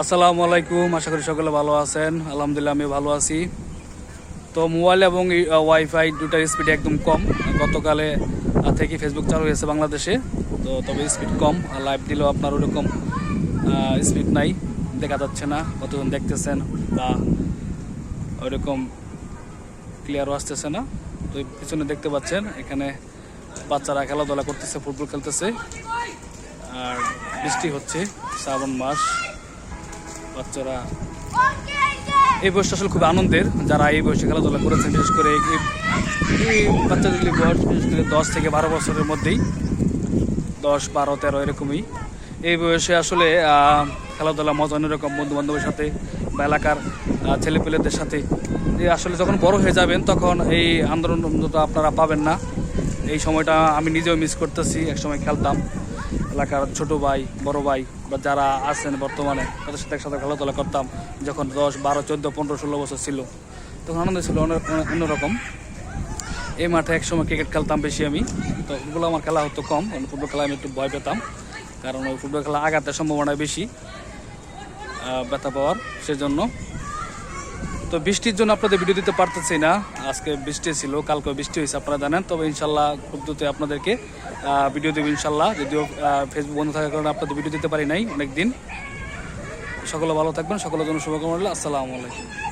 আসসালামু আলাইকুম, আশা করি সকলে ভালো আছেন। আলহামদুলিল্লাহ আমি ভালো আছি। তো মোবাইল এবং ওয়াইফাই দুটার স্পিড একদম কম। গতকালে থেকে ফেসবুক চালু হয়েছে বাংলাদেশে। তো তবে স্পিড কম, আর লাইভ দিলেও আপনার ওরকম স্পিড নাই। দেখা যাচ্ছে না কতজন দেখতেছেন বা ওইরকম ক্লিয়ারও আসতেছে না। তো পিছনে দেখতে পাচ্ছেন, এখানে বাচ্চারা খেলাধুলা করতেছে ফুটবল খেলতেছে। আর বৃষ্টি হচ্ছে, শ্রাবণ মাস। বাচ্চারা। এই বয়সটা আসলে খুব আনন্দের, যারা এই বয়সে খেলাধুলা করেছেন, বিশেষ করে এই- বাচ্চাদের বয়স বিশেষ করে দশ থেকে বারো বছরের মধ্যেই। দশ, বারো, তেরো এরকমই। এই বয়সে আসলে খেলাধুলা মজা অন্যরকম বন্ধু বান্ধবের সাথে বা এলাকার ছেলেপেলেদের সাথে। আসলে যখন বড় হয়ে যাবেন, তখন এই আন্দোলনটা আপনারা পাবেন না। এই সময়টা আমি নিজেও মিস করতেছি, একসময় খেলতাম। এলাকার ছোট ভাই, বড় ভাই বা যারা আছেন বর্তমানে, তাদের সাথে একসাথে খেলাধুলা করতাম যখন দশ, বারো, চোদ্দ, পনেরো, ষোলো বছর ছিল। তখন আনন্দ ছিল, অন্য- অন্যরকম এই মাঠে একসময় ক্রিকেট খেলতাম বেশি আমি। তো ফুটবল আমার খেলা হতো কম ফুটবল খেলা আমি একটু ভয় পেতাম, কারণ ওই ফুটবল খেলা আঘাতের সম্ভাবনা বেশি ব্যথা পাওয়ার, সেজন্য তো বৃষ্টির জন্য আপনাদের ভিডিও দিতে পারতেছি না। আজকে বৃষ্টি ছিল, কালকে বৃষ্টি হয়েছে, আপনারা জানেন। তবে ইনশাল্লাহ খুব দ্রুত আপনাদেরকে ভিডিও দেবো ইনশাল্লাহ। যদিও ফেসবুক বন্ধ থাকার কারণে আপনাদের ভিডিও দিতে পারি নাই অনেক দিন সকলে ভালো থাকবেন, সকলের জন্য শুভকামনা আসসালামু আলাইকুম।